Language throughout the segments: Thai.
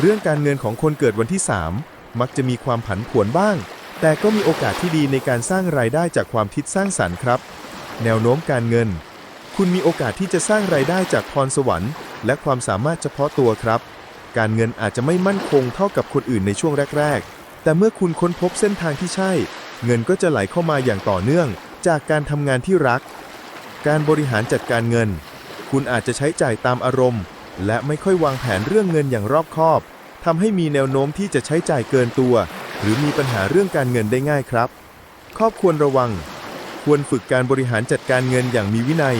เรื่องการเงินของคนเกิดวันที่ 3 มักจะมีความผันผวนบ้าง แต่ก็มีโอกาสที่ดีในการสร้างรายได้จากความคิดสร้างสรรค์ครับ แนวโน้มการเงิน คุณมีโอกาสที่จะสร้างรายได้จากพรสวรรค์ และความสามารถเฉพาะตัวครับ การเงินอาจจะไม่มั่นคงเท่ากับคนอื่นในช่วงแรก ๆ แต่เมื่อคุณค้นพบเส้นทางที่ใช่ เงินก็จะไหลเข้ามาอย่างต่อเนื่อง จากการทำงานที่รัก การบริหารจัดการเงิน คุณอาจจะใช้จ่ายตามอารมณ์ และไม่ค่อยวางแผนเรื่องเงินอย่างรอบคอบทำให้มีแนวโน้มที่จะใช้จ่ายเกินตัว หรือมีปัญหาเรื่องการเงินได้ง่ายครับข้อบควรระวัง ควรฝึกการบริหารจัดการเงินอย่างมีวินัย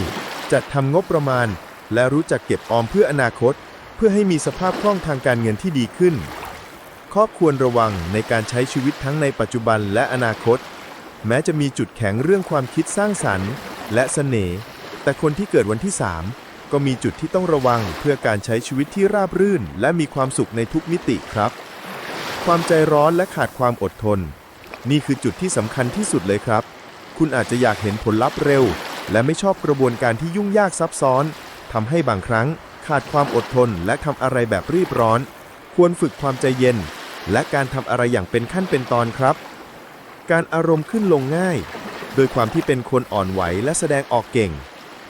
จัดทำงบประมาณ และรู้จักเก็บออมเพื่ออนาคต เพื่อให้มีสภาพคล่องทางการเงินที่ดีขึ้นข้อบควรระวังในการใช้ชีวิตทั้งในปัจจุบันและอนาคต แม้จะมีจุดแข็งเรื่องความคิดสร้างสรรค์ และเสน่ห์แต่คนที่เกิดวันที่3 ก็มีจุดที่ต้องระวังเพื่อการใช้ชีวิตที่ราบรื่น และมีความสุขในทุกมิติครับ ความใจร้อนและขาดความอดทน นี่คือจุดที่สำคัญที่สุดเลยครับ คุณอาจจะอยากเห็นผลลัพธ์เร็ว และไม่ชอบกระบวนการที่ยุ่งยากซับซ้อนทำให้บางครั้งขาดความอดทนและทำอะไรแบบรีบร้อน ควรฝึกความใจเย็น และการทำอะไรอย่างเป็นขั้นเป็นตอนครับ การอารมณ์ขึ้นลงง่าย โดยความที่เป็นคนอ่อนไหวและแสดงออกเก่ง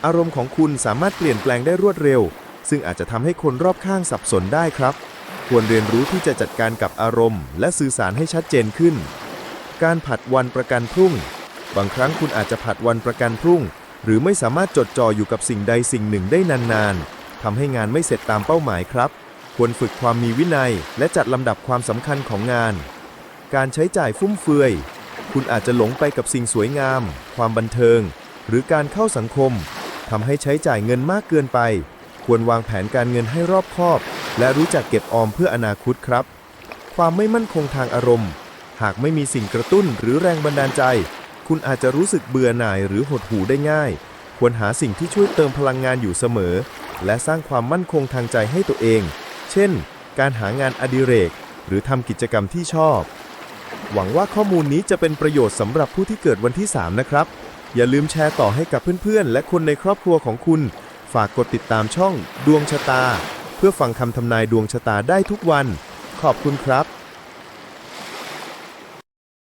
อารมณ์ของคุณสามารถเปลี่ยนแปลงได้รวดเร็ว ซึ่งอาจจะทำให้คนรอบข้างสับสนได้ครับ ควรเรียนรู้ที่จะจัดการกับอารมณ์ และสื่อสารให้ชัดเจนขึ้น การผัดวันประกันพรุ่ง บางครั้งคุณอาจจะผัดวันประกันพรุ่ง หรือไม่สามารถจดจ่ออยู่กับสิ่งใดสิ่งหนึ่งได้นานๆทำให้งานไม่เสร็จตามเป้าหมายครับ ควรฝึกความมีวินัย และจัดลำดับความสำคัญของงาน การใช้จ่ายฟุ่มเฟือย คุณอาจจะหลงไปกับสิ่งสวยงาม ความบันเทิง หรือการเข้าสังคม ทำให้ใช้จ่ายเงินมากเกินไป ควรวางแผนการเงินให้รอบคอบ และรู้จักเก็บออมเพื่ออนาคตครับ ความไม่มั่นคงทางอารมณ์ หากไม่มีสิ่งกระตุ้นหรือแรงบันดาลใจ คุณอาจจะรู้สึกเบื่อหน่ายหรือหดหู่ได้ง่าย ควรหาสิ่งที่ช่วยเติมพลังงานอยู่เสมอ และสร้างความมั่นคงทางใจให้ตัวเอง เช่น การหางานอดิเรก หรือทำกิจกรรมที่ชอบ หวังว่าข้อมูลนี้จะเป็นประโยชน์สำหรับผู้ที่เกิดวันที่ 3 นะครับ อย่าลืมแชร์ต่อให้กับเพื่อนๆ และคนในครอบครัวของคุณ ฝากกดติดตามช่องดวงชะตา เพื่อฟังคำทำนายดวงชะตาได้ทุกวัน ขอบคุณครับ